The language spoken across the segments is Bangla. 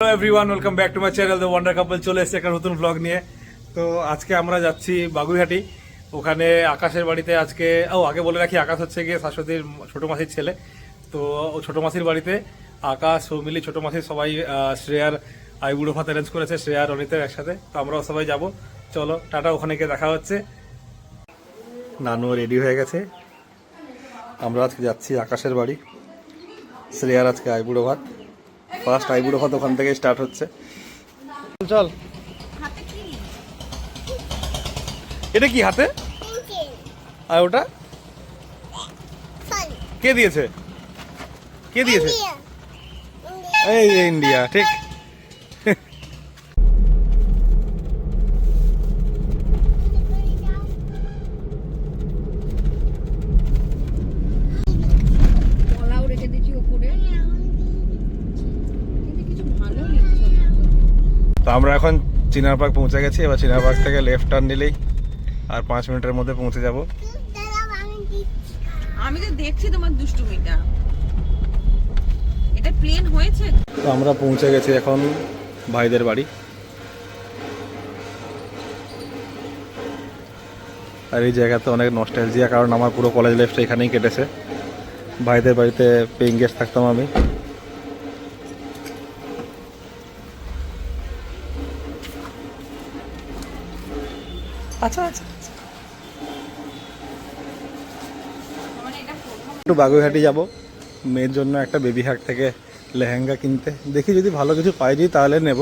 Hello everyone welcome back to my channel the wonder couple চলে এসেছে একটা নতুন ব্লগ নিয়ে। তো আজকে আমরা যাচ্ছি বাগুইহাটি। ওখানে আকাশের বাড়িতে আজকে, ও, আগে বলে রাখি, আকাশ হচ্ছে গিয়ে শাশ্বতীর ছোট মাসির ছেলে। তো ও ছোট মাসির বাড়িতে আকাশ, সৌমিলি, ছোট মাসির সবাই শ্রেয়ার আইবুড়ো ভাত অ্যারেঞ্জ করেছে, শ্রেয়া আর অনিতের একসাথে। তো আমরাও সবাই যাব। চলো, টাটা, ওখানে গিয়ে দেখা হচ্ছে। নানু রেডি হয়ে গেছে। আমরা আজকে যাচ্ছি আকাশের বাড়ি। শ্রেয়ার আজকে আইবুড়ো ভাত। ফার্স্ট আইবুড়ো ভাত ওখান থেকে স্টার্ট হচ্ছে। চল। এটা কি হাতে? আর ওটা? কে দিয়েছে? কে দিয়েছে? এই ইন্ডিয়া ঠিক কলাও রেখে দিয়েছি উপরে কিন্তু কিছু ভালো নিচ্ছ না তো। তো আমরা এখন চিনার পার্ক পৌঁছে গেছি এবার চিনার পার্ক থেকে লেফট টার্ন নিলেই আর পাঁচ মিনিটের মধ্যে পৌঁছে যাব। আমি তো দেখছি তোমার দুষ্টুমিটা। এটা প্লেন হয়েছে? তো আমরা পৌঁছে গেছি এখন ভাইদের বাড়ি। আর এই জায়গাতে অনেক নস্টালজিয়া কারণ আমার পুরো কলেজ লাইফটা এখানেই কেটেছে। ভাইদের বাড়িতে পেইং গেস্ট থাকতাম আমি। আচ্ছা আচ্ছা মানে একটু বাগুইহাটি যাব। মেয়ের জন্য একটা বেবি হাট থেকে লেহেঙ্গা কিনতে। দেখি যদি ভালো কিছু পাই যাই তাহলে নেব।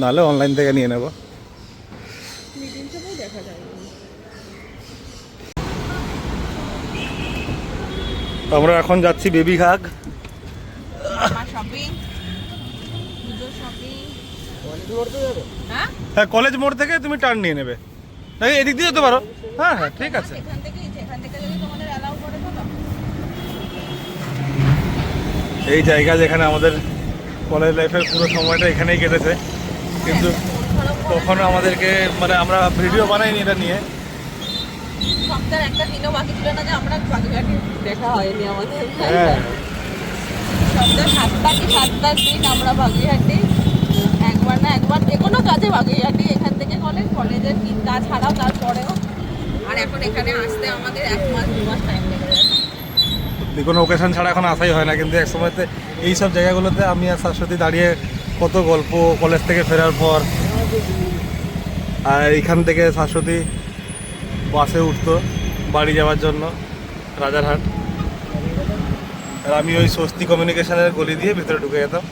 নাহলে অনলাইন থেকে নিয়ে নেব। আমরা এখন যাচ্ছি বেবি ঘাগ আমার শপিং পুজোর শপিং হ্যাঁ? হ্যাঁ কলেজ মোড় থেকে তুমি টার্ন নিয়ে নেবে। নাকি এদিক দিয়ে যেতে পারো? হ্যাঁ হ্যাঁ ঠিক আছে। এই জায়গা যেখানে আমাদের কলেজ লাইফের পুরো সময়টা এখানেই কেটেছে। কিন্তু কখনো আমাদেরকে মানে আমরা ভিডিও বানাইনি এটা নিয়ে। সপ্তাহের একটা দিনও বাকি ছিল না যে আমরা বাগুইহাটি দেখা হয়নি আমাদের। হ্যাঁ। সপ্তাহে সাতটা কি সাতটার দিন আমরা বাগুইহাটি একবার না একবার যে কোনো কাজে থেকে কলেজ কলেজের চিন্তা ছাড়াও তারপরেও। আর এখন এখানে আসতে আমাদের এক মাস, দু মাস টাইম লেগে কোনো ওকেশন ছাড়া এখন আসাই হয় না, কিন্তু এক সময়তে এই সব জায়গাগুলোতে আমি আর শাশ্বতী দাঁড়িয়ে কত গল্প, কলেজ থেকে ফেরার পর। আর এইখান থেকে শাশ্বতী বাসে উঠতো বাড়ি যাওয়ার জন্য, রাজারহাট। আর আমি ওই স্বস্তি কমিউনিকেশনের গলি দিয়ে ভিতরে ঢুকে যেতাম।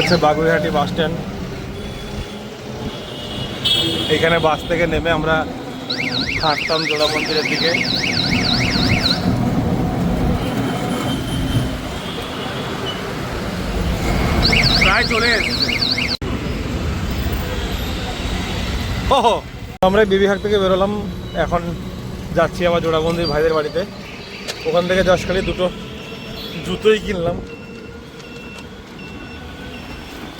হচ্ছে বাগুইহাটি বাস স্ট্যান্ড। এখানে বাস থেকে নেমে আমরা হাঁটতাম জোড়া মন্দিরের দিকে। প্রায় চলে এসেছে। ওহো! আমরা বিবিহাট থেকে বেরোলাম। এখন যাচ্ছি আমার জোড়া মন্দির ভাইদের বাড়িতে। ওখান থেকে খালি দুটো জুতোই কিনলাম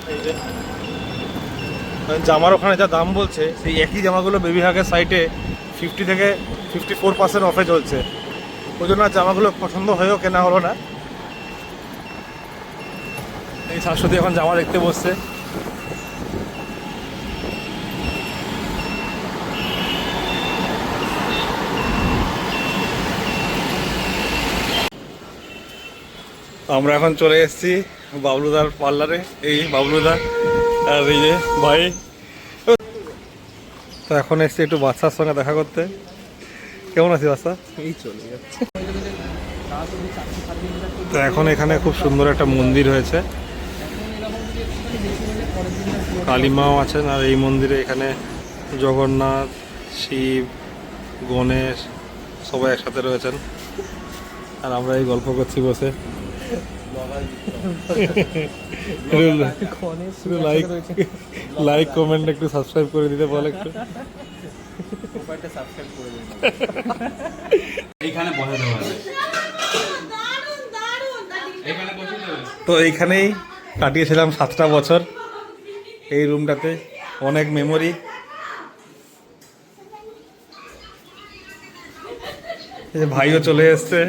এই যে জামার ওখানে যা দাম বলছে, সেই একই জামাগুলো বেবি হাগের সাইটে ফিফটি থেকে ফিফটি ফোর পার্সেন্ট অফে চলছে। ওই জন্য জামাগুলো পছন্দ হয়েও কেনা হলো না। এই শাশ্বতী এখন জামা দেখতে বসছে। আমরা এখন চলে এসেছি বাবলুদার পার্লারে এই বাবলুদা আর এই যে ভাই। তো এখন এসছি একটু বাচ্চার সঙ্গে দেখা করতে। কেমন আছি বাচ্চা এই চলে যাচ্ছে। তো এখন এখানে খুব সুন্দর একটা মন্দির হয়েছে। কালীমাও আছেন আর এই মন্দিরে এখানে জগন্নাথ শিব গণেশ সবাই একসাথে রয়েছেন। আর আমরা এই গল্প করছি বসে। লাইক কমেন্ট একটু সাবস্ক্রাইব করে দিতে বল একটু। তো এইখানেই কাটিয়েছিলাম সাতটা বছর এই রুমটাতে অনেক মেমোরি ভাইও চলে এসছে।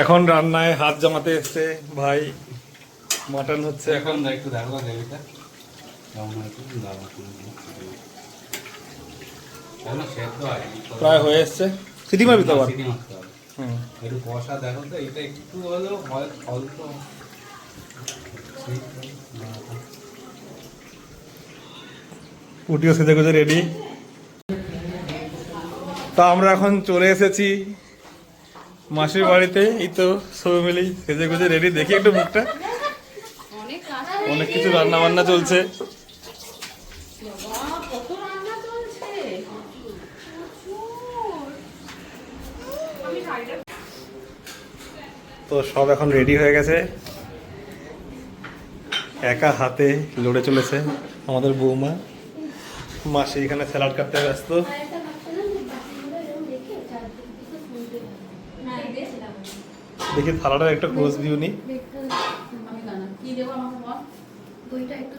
এখন রান্নায় হাত জমাতে এসছে ভাই মাটন হচ্ছে। এখন একটু দাঁড়া প্রায় হয়ে এসছে। সিটি মারবি তো আবার। একটু কষা দেখো তো এটা একটু হলেও অল্প। পুটিও সেজে গুজে রেডি তো আমরা এখন চলে এসেছি মাসির বাড়িতে, এই তো সবাই মিলেই সেজে গুজে রেডি দেখি একটু মুখটা। অনেক কিছু রান্না বান্না চলছে। তো সব এখন রেডি হয়ে গেছে। একা হাতে লড়ে চলেছে আমাদের বৌমা। মাসি এখানে স্যালাড কাটতে ব্যস্ত। দেখি থালাটার একটা ক্লোজ ভিউ নি। আমি জানা কি দেবো আমাকে বল? দইটা একটু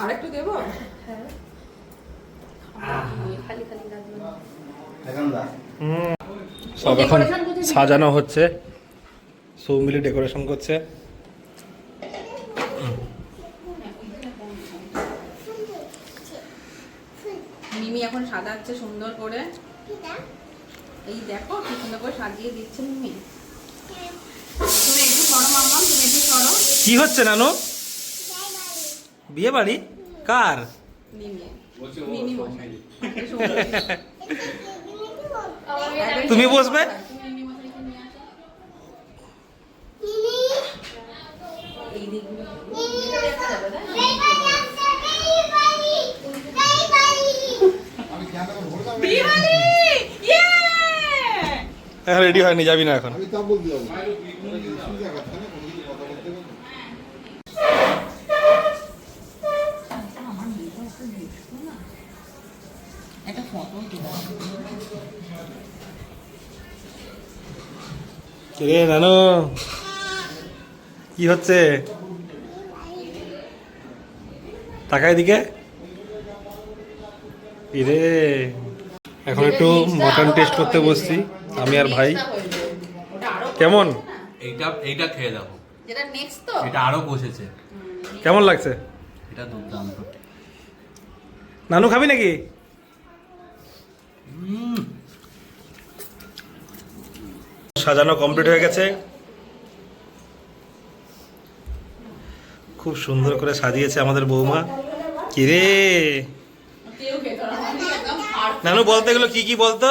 আর একটু দেবো? খালি খালি লাগবে না। এখন দা সব এখন সাজানো হচ্ছে। সব মিলে ডেকোরেশন করছে। মিমি এখন সাজাচ্ছে সুন্দর করে। এই দেখো কি সুন্দর করে সাজিয়ে দিচ্ছে মিমি। কি হচ্ছে নানু? বিয়ে বাড়ি কার। তুমি বসবে? তুমি মিমি মশাইকে নিয়ে আসো। এই দিকগুলো এটা দেখা যাবে না বিহারি ইয়ে এখন রেডি হয়নি যাবি না এখন। রে নানু? কি হচ্ছে? তাকায় দিকে ইরে এখন একটু মটন টেস্ট করতে বসছি। আমি আর ভাই। কেমন? এইটা এইটা খেয়ে দেখো। যেটা নেক্সট তো? এটা আরও বসেছে কেমন লাগছে? এটা দুর্দান্ত। নানু খাবি নাকি? হুম সাজানো কমপ্লিট হয়ে গেছে। খুব সুন্দর করে সাজিয়েছে আমাদের বৌমা। কিরে? নানু বলতে গেলো কি কি বলতো?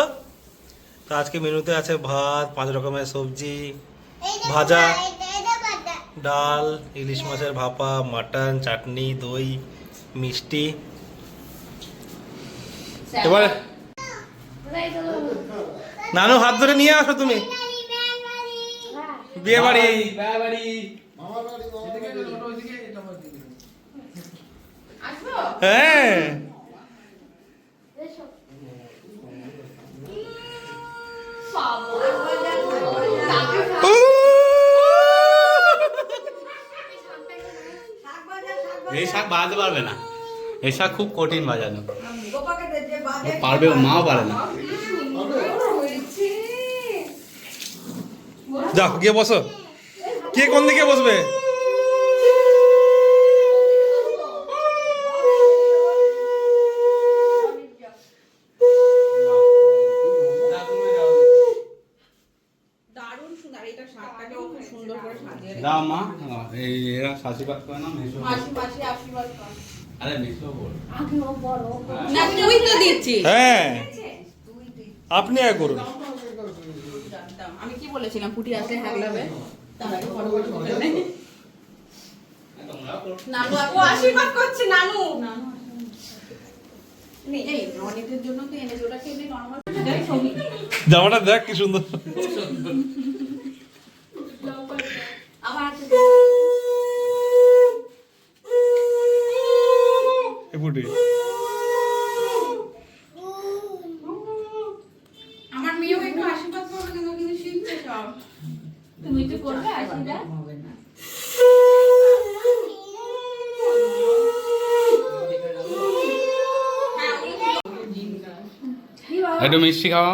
তো আজকে মেনুতে আছে ভাত পাঁচ রকমের সবজি ভাজা ডাল ইলিশ মাছের ভাপা মাটন চাটনি দই মিষ্টি। এবার নানু হাত ধরে নিয়ে আসো তুমি। বিয়ে বাড়ি। হ্যাঁ। এই শাক বাজাতে পারবে না। এই শাক খুব কঠিন বাজানো। পারবে মাও পারে না। যাও, গিয়ে বসো। কে কোন দিকে বসবে দারুণ সুন্দর আর এটা শাকটাকেও খুব সুন্দর করে সাজিয়ে দাও মা। এই এরা করে না মেশো মাসি মাসি আশীর্বাদ কর। আরে মেশো বল। না তুই তো দিচ্ছিস। হ্যাঁ। আপনি এক করুন। আমি কি বলেছিলাম? পুটি আসলে তার আগে বড় বড় নানু ও আশীর্বাদ করছে নানু। জামাটা দেখ কি সুন্দর। আমার মেয়েও একটু আশীর্বাদ করবে কিন্তু কিন্তু শিখছে সব। তুমি তো করবে আশীর্বাদ। হবে না একটু মিষ্টি খাওয়া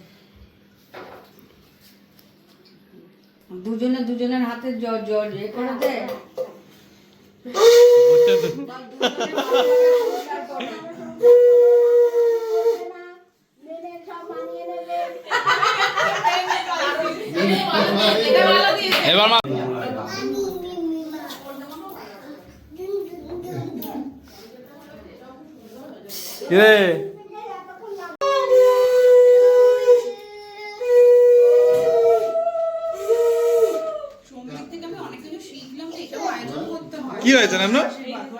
দুজনে দুজনের হাতে জ্বর জ্বর এ করে দে। এবার মা কিরে? কি হয়েছে নাম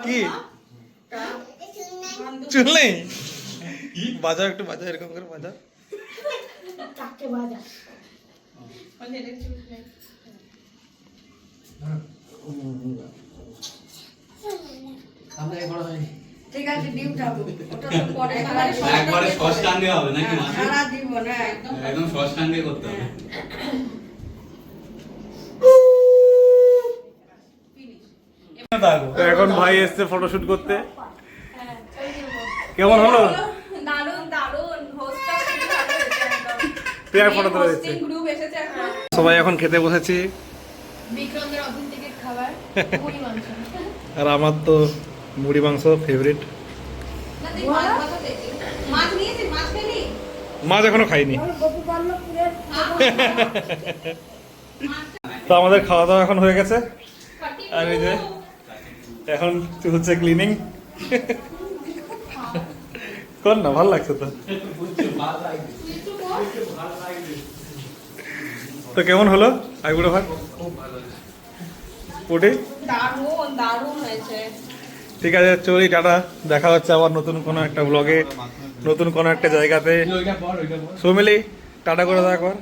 কি? চুল নেই বাজাও একটু বাজাও এরকম করে বাজাও। নেই। ঠিক আছে ডিম খাব। ওটা তো পরে একেবারে সব- একবারে ষষ্ঠাঙ্গে হবে নাকি সারা দিব না একদম ষষ্ঠাঙ্গে করতে হবে। তো এখন ভাই এসছে ফটোশুট করতে। কেমন হলো? ফটো তুলে সবাই এখন খেতে বসেছি। বিক্রমের অথেন্টিকেট খাবার মুড়ি মাংস। আর আমার তো মুড়ি মাংস ফেভারিট মাছ এখনও খাইনি। তো আমাদের খাওয়া দাওয়া এখন হয়ে গেছে। আর এই যে এখন চলছে ক্লিনিং কর না ভালো লাগছে তো। তো কেমন হলো আইবুড়ো দারুণ হয়েছে। ঠিক আছে চলি টাটা। দেখা হচ্ছে আবার নতুন কোনো একটা ব্লগে নতুন কোনো একটা জায়গাতে। সো মিলি টাটা করে দেওয়া একবার।